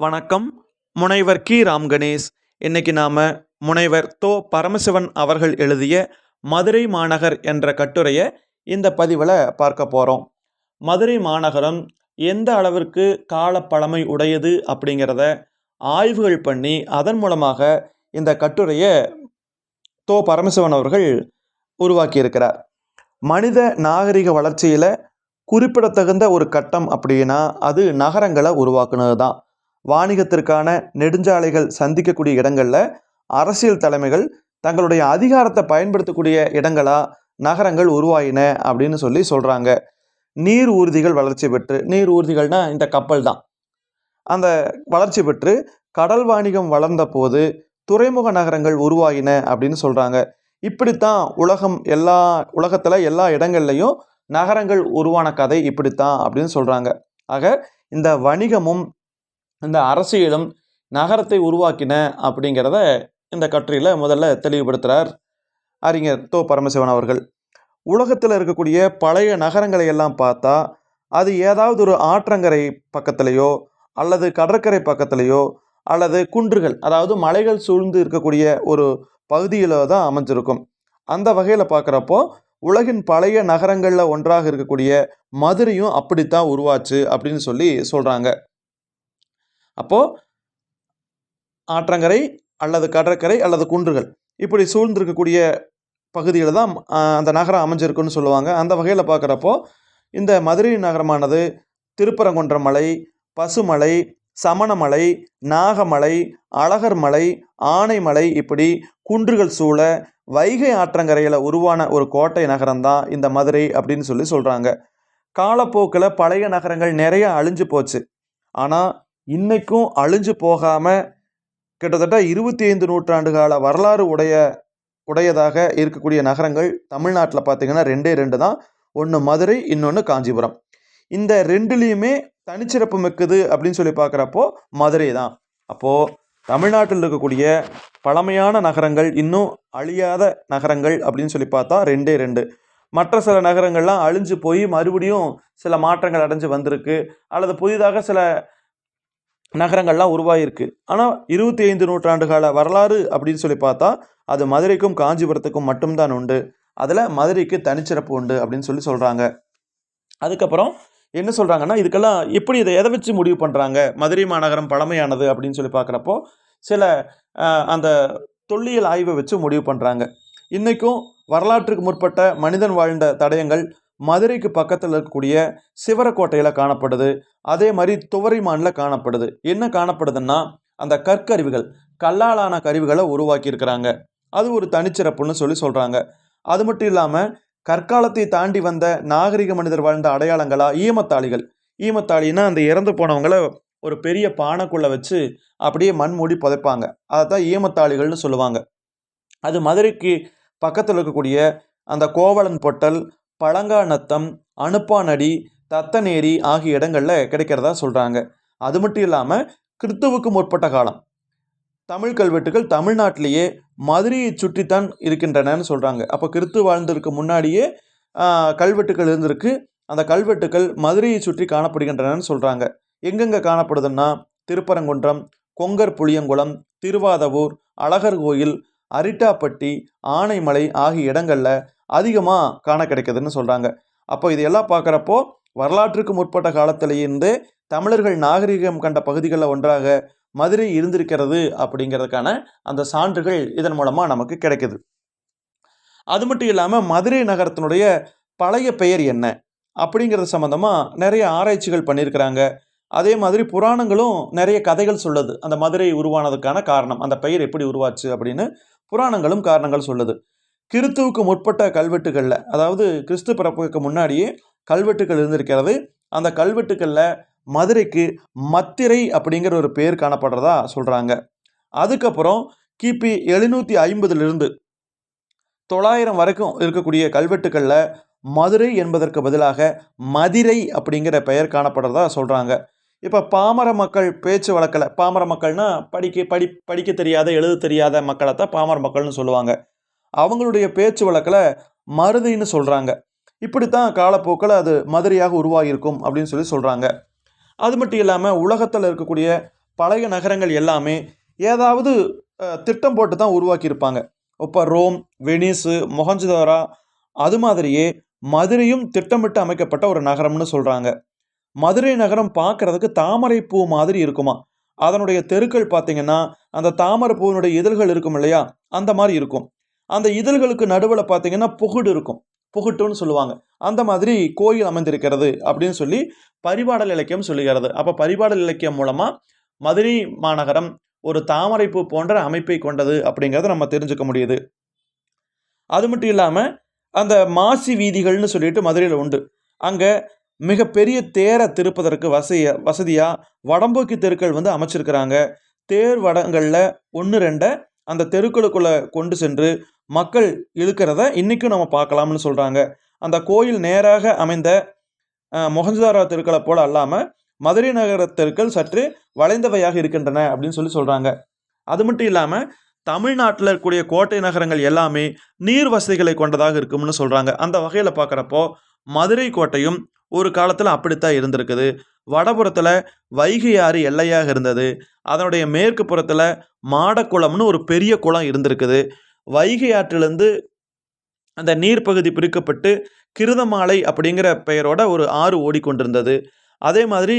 வணக்கம். முனைவர் கி. ராம் கணேஷ். இன்னைக்கு நாம் முனைவர் தோ. பரமசிவன் அவர்கள் எழுதிய மதுரை மாநகர் என்ற கட்டுரையை இந்த பதிவில் பார்க்க போகிறோம் மதுரை மாநகரம் எந்த அளவிற்கு காலப்பழமை உடையது அப்படிங்கிறத ஆய்வுகள் பண்ணி அதன் மூலமாக இந்த கட்டுரையை தோ. பரமசிவன் அவர்கள் உருவாக்கியிருக்கிறார். மனித நாகரிக வளர்ச்சியில் குறிப்பிடத்தகுந்த ஒரு கட்டம் அப்படின்னா அது நகரங்களை உருவாக்குனது தான் வாணிகத்திற்கான நெடுஞ்சாலைகள் சந்திக்கக்கூடிய இடங்களில் அரசியல் தலைமைகள் தங்களுடைய அதிகாரத்தை பயன்படுத்தக்கூடிய இடங்களாக நகரங்கள் உருவாயின அப்படின்னு சொல்லி சொல்கிறாங்க நீர் ஊர்திகள் வளர்ச்சி பெற்று நீர் ஊர்திகள்னா இந்த கப்பல் தான். அந்த வளர்ச்சி பெற்று கடல் வாணிகம் வளர்ந்த போது துறைமுக நகரங்கள் உருவாயின அப்படின்னு சொல்கிறாங்க இப்படித்தான் உலகம் எல்லா உலகத்தில் எல்லா இடங்கள்லையும் நகரங்கள் உருவான கதை இப்படித்தான் அப்படின்னு சொல்கிறாங்க ஆக இந்த வணிகமும் இந்த அரசியலும் நகரத்தை உருவாக்கின அப்படிங்கிறத இந்த கட்டுரையில் முதல்ல தெளிவுபடுத்துகிறார் அறிஞர் தோ பரமசிவன் அவர்கள். உலகத்தில் இருக்கக்கூடிய பழைய நகரங்களை எல்லாம் பார்த்தா அது ஏதாவது ஒரு ஆற்றங்கரை பக்கத்துலேயோ அல்லது கடற்கரை பக்கத்துலேயோ அல்லது குன்றுகள் அதாவது மலைகள் சூழ்ந்து இருக்கக்கூடிய ஒரு பகுதியில் தான் அமைஞ்சிருக்கும். அந்த வகையில் பார்க்குறப்போ உலகின் பழைய நகரங்களில் ஒன்றாக இருக்கக்கூடிய மதுரையும் அப்படித்தான் உருவாச்சு அப்படின்னு சொல்லி சொல்கிறாங்க அப்போது ஆற்றங்கரை அல்லது கடற்கரை அல்லது குன்றுகள். இப்படி சூழ்ந்திருக்கக்கூடிய பகுதியில் தான் அந்த நகரம் அமைஞ்சிருக்குன்னு சொல்லுவாங்க. அந்த வகையில் பார்க்குறப்போ இந்த மதுரை நகரமானது திருப்பரங்குன்றம் மலை பசுமலை சமணமலை நாகமலை அழகர் மலை ஆனைமலை இப்படி குன்றுகள் சூழ வைகை ஆற்றங்கரையில் உருவான ஒரு கோட்டை நகரம் தான் இந்த மதுரை அப்படின்னு சொல்லி சொல்கிறாங்க காலப்போக்கில் பழைய நகரங்கள் நிறைய அழிஞ்சு போச்சு. ஆனால் இன்றைக்கும் அழிஞ்சு போகாமல் கிட்டத்தட்ட இருபத்தி ஐந்து நூற்றாண்டு கால வரலாறு உடைய உடையதாக இருக்கக்கூடிய நகரங்கள் தமிழ்நாட்டில் பார்த்தீங்கன்னா ரெண்டே ரெண்டு தான். ஒன்று மதுரை இன்னொன்று காஞ்சிபுரம். இந்த ரெண்டுலேயுமே தனிச்சிறப்பு மிக்கது அப்படின்னு சொல்லி பார்க்குறப்போ மதுரை தான். அப்போது தமிழ்நாட்டில் இருக்கக்கூடிய பழமையான நகரங்கள் இன்னும் அழியாத நகரங்கள் அப்படின்னு சொல்லி பார்த்தா ரெண்டே ரெண்டு. மற்ற சில நகரங்கள்லாம் அழிஞ்சு போய் மறுபடியும் சில மாற்றங்கள் அடைஞ்சு வந்திருக்கு. அல்லது புதிதாக சில நகரங்கள்லாம் உருவாகியிருக்கு ஆனால் இருபத்தி ஐந்து நூற்றாண்டு கால வரலாறு அப்படின்னு சொல்லி பார்த்தா அது மதுரைக்கும் காஞ்சிபுரத்துக்கும் மட்டும்தான் உண்டு. அதில் மதுரைக்கு தனிச்சிறப்பு உண்டு அப்படின்னு சொல்லி சொல்கிறாங்க அதுக்கப்புறம் என்ன சொல்கிறாங்கன்னா இதுக்கெல்லாம் எப்படி இதை எதை வச்சு முடிவு பண்ணுறாங்க மதுரை மாநகரம் பழமையானது அப்படின்னு சொல்லி பார்க்குறப்போ சில அந்த தொல்லியல் ஆய்வை வச்சு முடிவு பண்ணுறாங்க இன்றைக்கும் வரலாற்றுக்கு முற்பட்ட மனிதன் வாழ்ந்த தடயங்கள் மதுரைக்கு பக்கத்தில் இருக்கக்கூடிய சிவரக்கோட்டையில் காணப்படுது. அதே மாதிரி துவரிமானில் காணப்படுது. என்ன காணப்படுதுன்னா அந்த கற்கருவிகள் கல்லாலான கருவிகளை உருவாக்கியிருக்கிறாங்க. அது ஒரு தனிச்சிறப்புன்னு சொல்லி சொல்கிறாங்க அது மட்டும் இல்லாமல் கற்காலத்தை தாண்டி வந்த நாகரிக மனிதர் வாழ்ந்த அடையாளங்களா? ஈமத்தாளிகள். ஈமத்தாளின்னா அந்த இறந்து போனவங்களை ஒரு பெரிய பானைக்குள்ளே வச்சு அப்படியே மண் மூடி புதைப்பாங்க. அதை தான் ஈமத்தாளிகள்னு சொல்லுவாங்க. அது மதுரைக்கு பக்கத்தில் இருக்கக்கூடிய அந்த கோவலன் பொட்டல் பழங்காநத்தம் அனுப்பானடி தத்தநேரி ஆகிய இடங்களில் கிடைக்கிறதா சொல்கிறாங்க அது மட்டும் இல்லாமல் கிறித்துவுக்கு முற்பட்ட காலம். தமிழ் கல்வெட்டுகள் தமிழ்நாட்டிலேயே மதுரையை சுற்றித்தான் இருக்கின்றனன்னு சொல்கிறாங்க அப்போ கிறித்து வாழ்ந்ததுக்கு முன்னாடியே கல்வெட்டுகள் இருந்திருக்கு. அந்த கல்வெட்டுகள் மதுரையை சுற்றி காணப்படுகின்றனன்னு சொல்கிறாங்க எங்கெங்கே காணப்படுதுன்னா திருப்பரங்குன்றம் கொங்கர் புளியங்குளம் திருவாதவூர் அழகர் கோயில் அரிட்டாப்பட்டி ஆனைமலை ஆகிய இடங்களில் அதிகமாக காண கிடைக்குதுன்னு சொல்கிறாங்க அப்போ இதையெல்லாம் பார்க்குறப்போ வரலாற்றுக்கு முற்பட்ட காலத்திலேருந்தே தமிழர்கள் நாகரிகம் கண்ட பகுதிகளில் ஒன்றாக மதுரை இருந்திருக்கிறது அப்படிங்கிறதுக்கான அந்த சான்றுகள் இதன் மூலமாக நமக்கு கிடைக்குது. அது மட்டும் இல்லாமல் மதுரை நகரத்தினுடைய பழைய பெயர் என்ன அப்படிங்கிறது சம்மந்தமாக நிறைய ஆராய்ச்சிகள் பண்ணியிருக்கிறாங்க. அதே மாதிரி புராணங்களும் நிறைய கதைகள் சொல்லுது. அந்த மதுரை உருவானதுக்கான காரணம் அந்த பெயர் எப்படி உருவாச்சு அப்படின்னு புராணங்களும் காரணங்கள் சொல்லுது. கிறித்துவுக்கு முற்பட்ட கல்வெட்டுகளில் அதாவது கிறிஸ்து பிறப்புக்கு முன்னாடியே கல்வெட்டுகள் இருந்திருக்கிறது. அந்த கல்வெட்டுகளில் மதுரைக்கு மத்திரை அப்படிங்கிற ஒரு பேர் காணப்படுறதா சொல்கிறாங்க அதுக்கப்புறம் கிபி எழுநூற்றி ஐம்பதுலேருந்து தொள்ளாயிரம் வரைக்கும் இருக்கக்கூடிய கல்வெட்டுகளில் மதுரை என்பதற்கு பதிலாக மதிரை அப்படிங்கிற பெயர் காணப்படுறதா சொல்கிறாங்க இப்போ பாமர மக்கள் பேச்சு வழக்கில் பாமர மக்கள்னால் படிக்க படி படிக்க தெரியாத எழுத தெரியாத மக்களை தான் பாமர மக்கள்னு சொல்லுவாங்க. அவங்களுடைய பேச்சு வழக்கில் மருதைன்னு சொல்கிறாங்க இப்படித்தான் காலப்போக்கில் அது மதுரையாக உருவாகியிருக்கும் அப்படின்னு சொல்லி சொல்கிறாங்க அது மட்டும் இல்லாமல் உலகத்தில் இருக்கக்கூடிய பழைய நகரங்கள் எல்லாமே ஏதாவது திட்டம் போட்டு தான் உருவாக்கியிருப்பாங்க. இப்போ ரோம் வெனிஸு மொஹஞ்சதாரா அது மாதிரியே மதுரையும் திட்டமிட்டு அமைக்கப்பட்ட ஒரு நகரம்னு சொல்கிறாங்க மதுரை நகரம் பார்க்குறதுக்கு தாமரை பூ மாதிரி இருக்குமா? அதனுடைய தெருக்கள் பார்த்தீங்கன்னா அந்த தாமரை பூவினுடைய இதழ்கள் இருக்கும் இல்லையா? அந்த மாதிரி இருக்கும். அந்த இதழ்களுக்கு நடுவில் பார்த்தீங்கன்னா புகுடு இருக்கும். புகுட்டுன்னு சொல்லுவாங்க. அந்த மாதிரி கோயில் அமைந்திருக்கிறது அப்படின்னு சொல்லி பரிபாடல் இலக்கியம் சொல்லுகிறது. அப்போ பரிபாடல் இலக்கியம் மூலமாக மதுரை மாநகரம் ஒரு தாமரைப்பூ போன்ற அமைப்பை கொண்டது அப்படிங்கிறத நம்ம தெரிஞ்சுக்க முடியுது. அது மட்டும் இல்லாமல் அந்த மாசி வீதிகள்னு சொல்லிட்டு மதுரையில் உண்டு. அங்கே மிகப்பெரிய தேரை திருப்பதற்கு வசதிய வசதியாக வடம்போக்கி தெருக்கள் வந்து அமைச்சிருக்கிறாங்க. தேர் வடங்களில் ஒன்று ரெண்டை அந்த தெருக்களுக்குள்ளே கொண்டு சென்று மக்கள் இழுக்கிறத இன்றைக்கும் நம்ம பார்க்கலாம்னு சொல்கிறாங்க அந்த கோயில் நேராக அமைந்த மொஹஞ்சதாரா தெருக்களை போல அல்லாமல் மதுரை நகர தெருக்கள் சற்று வளைந்தவையாக இருக்கின்றன அப்படின்னு சொல்லி சொல்கிறாங்க அது மட்டும் இல்லாமல் தமிழ்நாட்டில் இருக்கக்கூடிய கோட்டை நகரங்கள் எல்லாமே நீர் வசதிகளை கொண்டதாக இருக்கும்னு சொல்கிறாங்க அந்த வகையில் பார்க்குறப்போ மதுரை கோட்டையும் ஒரு காலத்தில் அப்படித்தான் இருந்திருக்குது. வடபுறத்தில் வைகை ஆறு எல்லையாக இருந்தது. அதனுடைய மேற்கு புறத்தில் மாடக்குளம்னு ஒரு பெரிய குளம் இருந்திருக்குது. வைகை ஆற்றிலிருந்து அந்த நீர்ப்பகுதி பிரிக்கப்பட்டு கிருதமாலை அப்படிங்கிற பெயரோட ஒரு ஆறு ஓடிக்கொண்டிருந்தது. அதே மாதிரி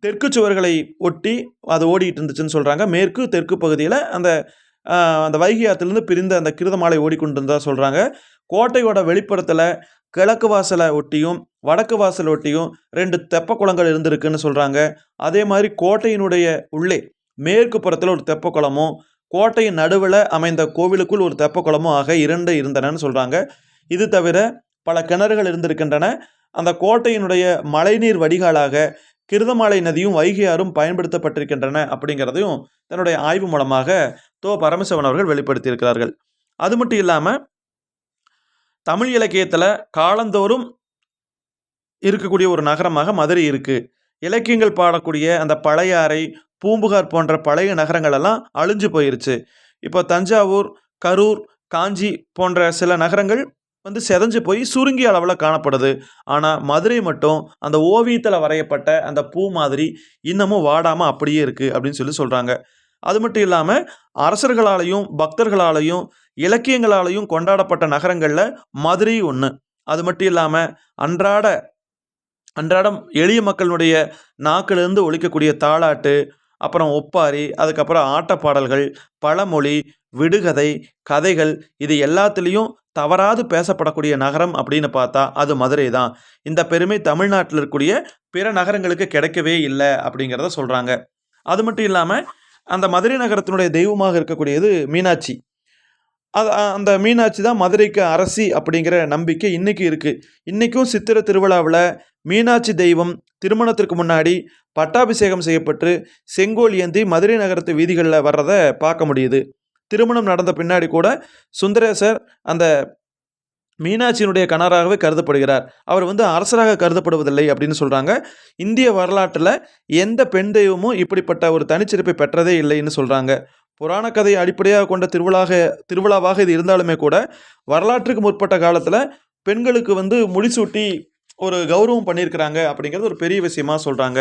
தெற்கு சுவர்களை ஒட்டி அது ஓடிட்டு இருந்துச்சுன்னு சொல்கிறாங்க மேற்கு தெற்கு பகுதியில் அந்த அந்த வைகை ஆற்றிலிருந்து பிரிந்த அந்த கிருதமாலை ஓடிக்கொண்டிருந்ததாக சொல்கிறாங்க கோட்டையோட வெளிப்புறத்தில் கிழக்கு வாசலை ஒட்டியும் வடக்கு வாசல் ஒட்டியும் ரெண்டு தெப்ப குளங்கள் இருந்திருக்குன்னு சொல்கிறாங்க அதே மாதிரி கோட்டையினுடைய உள்ளே மேற்கு புறத்தில் ஒரு தெப்ப குளமும் கோட்டையின் நடுவில் அமைந்த கோவிலுக்குள் ஒரு தெப்ப குளமும் ஆக இரண்டு இருந்தனன்னு சொல்கிறாங்க இது தவிர பல கிணறுகள் இருந்திருக்கின்றன. அந்த கோட்டையினுடைய மழைநீர் வடிகாலாக கிருதமாலை நதியும் வைகையாரும் பயன்படுத்தப்பட்டிருக்கின்றன அப்படிங்கிறதையும் தன்னுடைய ஆய்வு மூலமாக தோ. பரமசிவன் அவர்கள் வெளிப்படுத்தியிருக்கிறார்கள். அது மட்டும் இல்லாமல் தமிழ் இலக்கியத்தில் காலந்தோறும் இருக்கக்கூடிய ஒரு நகரமாக மதுரை இருக்குது இலக்கியங்கள் பாடக்கூடிய அந்த பழையாறை பூம்புகார் போன்ற பழைய நகரங்களெல்லாம் அழிஞ்சு போயிருச்சு. இப்போ தஞ்சாவூர் கரூர் காஞ்சி போன்ற சில நகரங்கள் வந்து செதஞ்சு போய் சுருங்கிய அளவில் காணப்படுது. ஆனால் மதுரை மட்டும் அந்த ஓவியத்தில் வரையப்பட்ட அந்த பூ மாதிரி இன்னமும் வாடாமல் அப்படியே இருக்குது அப்படின்னு சொல்லி சொல்கிறாங்க அது மட்டும் இல்லாமல் அரசர்களாலையும் பக்தர்களாலையும் இலக்கியங்களாலையும் கொண்டாடப்பட்ட நகரங்களில் மதுரை ஒன்று அது மட்டும் இல்லாமல் அன்றாட அன்றாடம் எளிய மக்களுடைய நாக்கிலிருந்து ஒழிக்கக்கூடிய தாளாட்டு அப்புறம் ஒப்பாரி அதுக்கப்புறம் ஆட்டப்பாடல்கள் பழமொழி விடுகதை கதைகள் இது எல்லாத்துலேயும் தவறாது பேசப்படக்கூடிய நகரம் அப்படின்னு பார்த்தா அது மதுரை தான். இந்த பெருமை தமிழ்நாட்டில் இருக்கக்கூடிய பிற நகரங்களுக்கு கிடைக்கவே இல்லை அப்படிங்கிறத சொல்கிறாங்க அது மட்டும் இல்லாமல் அந்த மதுரை நகரத்தினுடைய தெய்வமாக இருக்கக்கூடியது மீனாட்சி. அது அந்த மீனாட்சி தான் மதுரைக்கு அரசி அப்படிங்கிற நம்பிக்கை இன்றைக்கி இருக்குது இன்றைக்கும் சித்திரை திருவிழாவில் மீனாட்சி தெய்வம் திருமணத்திற்கு முன்னாடி பட்டாபிஷேகம் செய்யப்பட்டு செங்கோல் ஏந்தி மதுரை நகரத்து வீதிகளில் வர்றதை பார்க்க முடியுது. திருமணம் நடந்த பின்னாடி கூட சுந்தரேசர் அந்த மீனாட்சியினுடைய கணவராகவே கருதப்படுகிறார். அவர் வந்து அரசராக கருதப்படுவதில்லை அப்படின்னு சொல்கிறாங்க இந்திய வரலாற்றில் எந்த பெண் தெய்வமும் இப்படிப்பட்ட ஒரு தனிச்சிறப்பை பெற்றதே இல்லைன்னு சொல்கிறாங்க புராண கதையை அடிப்படையாக கொண்ட திருவிழாக திருவிழாவாக இது இருந்தாலுமே கூட வரலாற்றுக்கு முற்பட்ட காலத்தில் பெண்களுக்கு வந்து முடிசூட்டி ஒரு கௌரவம் பண்ணியிருக்கிறாங்க அப்படிங்கிறது ஒரு பெரிய விஷயமா சொல்கிறாங்க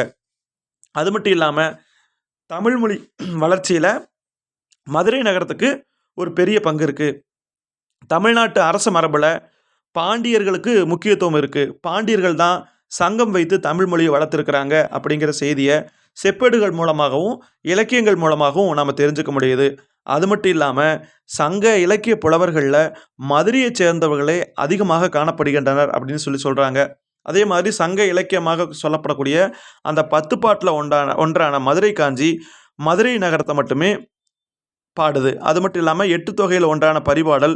அது மட்டும் இல்லாமல் தமிழ் மொழி வளர்ச்சியில் மதுரை நகரத்துக்கு ஒரு பெரிய பங்கு இருக்குது தமிழ்நாட்டு அரச மரபில் பாண்டியர்களுக்கு முக்கியத்துவம் இருக்குது பாண்டியர்கள் தான் சங்கம் வைத்து தமிழ் மொழியை வளர்த்துருக்குறாங்க அப்படிங்கிற செய்தியை செப்பேடுகள் மூலமாகவும் இலக்கியங்கள் மூலமாகவும் நாம் தெரிஞ்சுக்க முடியுது. அது மட்டும் இல்லாமல் சங்க இலக்கிய புலவர்களில் மதுரையைச் சேர்ந்தவர்களே அதிகமாக காணப்படுகின்றனர் அப்படின்னு சொல்லி சொல்கிறாங்க அதே மாதிரி சங்க இலக்கியமாக சொல்லப்படக்கூடிய அந்த பத்து பாட்டில் ஒன்றான ஒன்றான மதுரை காஞ்சி மதுரை நகரத்தை மட்டுமே பாடுது. அது மட்டும் இல்லாமல் எட்டு தொகையில் ஒன்றான பரிபாடல்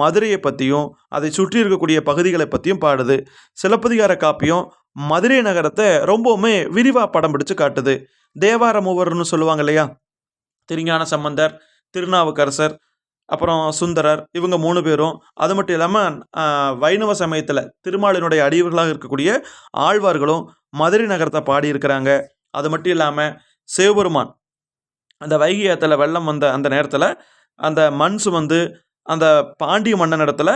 மதுரையை பற்றியும் அதை சுற்றி இருக்கக்கூடிய பகுதிகளை பற்றியும் பாடுது. சிலப்பதிகார காப்பியம் மதுரை நகரத்தை ரொம்பவுமே விரிவாக படம் பிடிச்சு காட்டுது. தேவார மூவர்னு சொல்லுவாங்க இல்லையா? திருஞான சம்பந்தர் திருநாவுக்கரசர் அப்புறம் சுந்தரர் இவங்க மூணு பேரும். அது மட்டும் இல்லாமல் வைணவ சமயத்தில் திருமாலினுடைய அடியவர்களாக இருக்கக்கூடிய ஆழ்வார்களும் மதுரை நகரத்தை பாடியிருக்கிறாங்க. அது மட்டும் இல்லாமல் சிவபெருமான். அந்த வைகை ஆத்துல வெள்ளம் வந்த அந்த நேரத்தில் அந்த மண் சுமந்து அந்த பாண்டிய மன்னனிடத்துல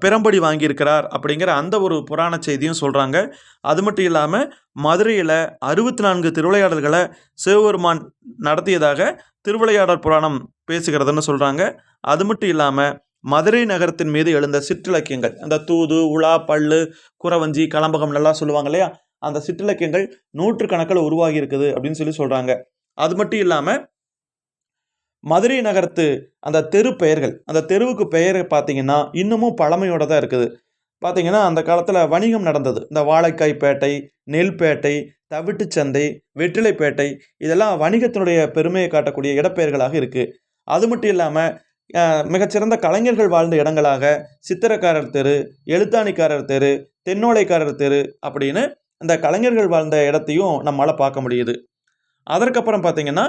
பிறம்படி வாங்கியிருக்கிறார் அப்படிங்கிற அந்த ஒரு புராண செய்தியும் சொல்கிறாங்க அது மட்டும் இல்லாமல் மதுரையில் அறுபத்தி நான்கு திருவிளையாடல்களை சிவபெருமான் நடத்தியதாக திருவிளையாடல் புராணம் பேசுகிறதுன்னு சொல்கிறாங்க அது மட்டும் இல்லாமல் மதுரை நகரத்தின் மீது எழுந்த சிற்றிலக்கியங்கள் அந்த தூது உலா பல்லு குறவஞ்சி கலம்பகம் நல்லா சொல்லுவாங்க இல்லையா? அந்த சிற்றிலக்கியங்கள் நூற்றுக்கணக்கில் உருவாகி இருக்குது அப்படின்னு சொல்லி சொல்கிறாங்க அது மட்டும் இல்லாமல் மதுரை நகரத்து அந்த தெரு பெயர்கள் அந்த தெருவுக்கு பெயர் பார்த்தீங்கன்னா இன்னமும் பழமையோட தான் இருக்குது. பார்த்தீங்கன்னா அந்த காலத்தில் வணிகம் நடந்தது. இந்த வாழைக்காய் பேட்டை நெல்பேட்டை தவிட்டுச்சந்தை வெற்றிலைப்பேட்டை இதெல்லாம் வணிகத்தினுடைய பெருமையை காட்டக்கூடிய இடப்பெயர்களாக இருக்குது அது மட்டும் இல்லாமல் மிகச்சிறந்த கலைஞர்கள் வாழ்ந்த இடங்களாக சித்திரக்காரர் தெரு எழுத்தாணிக்காரர் தெரு தென்னோலைக்காரர் தெரு அப்படின்னு இந்த கலைஞர்கள் வாழ்ந்த இடத்தையும் நம்மளால் பார்க்க முடியுது. அதற்கப்புறம் பார்த்தீங்கன்னா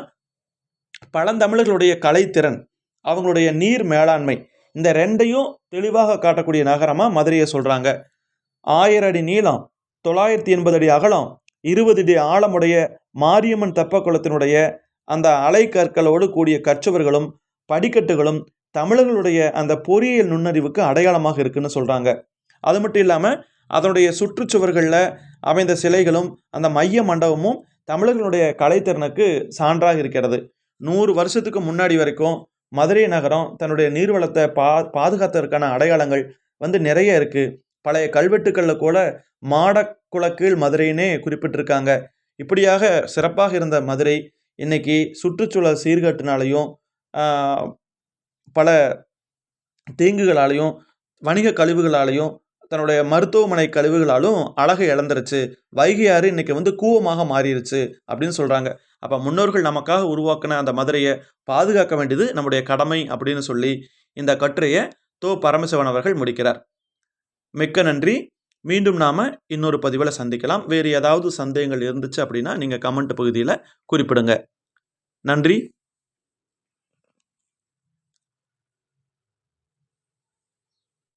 பழந்தமிழர்களுடைய கலைத்திறன் அவங்களுடைய நீர் மேலாண்மை இந்த ரெண்டையும் தெளிவாக காட்டக்கூடிய நகரமாக மதுரையை சொல்கிறாங்க ஆயிரம் அடி நீளம் தொள்ளாயிரத்தி எண்பது அடி அகலம் இருபது அடி ஆழமுடைய மாரியம்மன் தெப்பக்குளத்தினுடைய அந்த அலைக்கற்களோடு கூடிய கச்சுவர்களும் படிக்கட்டுகளும் தமிழர்களுடைய அந்த பொறியியல் நுண்ணறிவுக்கு அடையாளமாக இருக்குன்னு சொல்கிறாங்க அது மட்டும் இல்லாமல் அதனுடைய சுற்றுச்சுவர்களில் அமைந்த சிலைகளும் அந்த மைய மண்டபமும் தமிழர்களுடைய கலைத்திறனுக்கு சான்றாக இருக்கிறது. நூறு வருஷத்துக்கு முன்னாடி வரைக்கும் மதுரை நகரம் தன்னுடைய நீர்வளத்தை பா பாதுகாத்ததற்கான அடையாளங்கள் வந்து நிறைய இருக்குது பழைய கல்வெட்டுக்களில் கூட மாடக்குளக்கீழ் மதுரைன்னே குறிப்பிட்டிருக்காங்க. இப்படியாக சிறப்பாக இருந்த மதுரை இன்னைக்கு சுற்றுச்சூழல் சீர்கேட்டினாலையும் பல தீங்குகளாலையும் வணிக கழிவுகளாலையும் தன்னுடைய மருத்துவமனை கழிவுகளாலும் அழகை இழந்துருச்சு. வைகை ஆறு இன்னைக்கு வந்து கூவமாக மாறிடுச்சு அப்படின்னு சொல்கிறாங்க அப்போ முன்னோர்கள் நமக்காக உருவாக்கின அந்த மதுரையை பாதுகாக்க வேண்டியது நம்முடைய கடமை அப்படின்னு சொல்லி இந்த கட்டுரையை தோ. பரமசிவன் அவர்கள் முடிக்கிறார். மிக்க நன்றி. மீண்டும் நாம் இன்னொரு பதிவில் சந்திக்கலாம். வேறு ஏதாவது சந்தேகங்கள் இருந்துச்சு அப்படின்னா நீங்கள் கமெண்ட் பகுதியில் குறிப்பிடுங்க. நன்றி.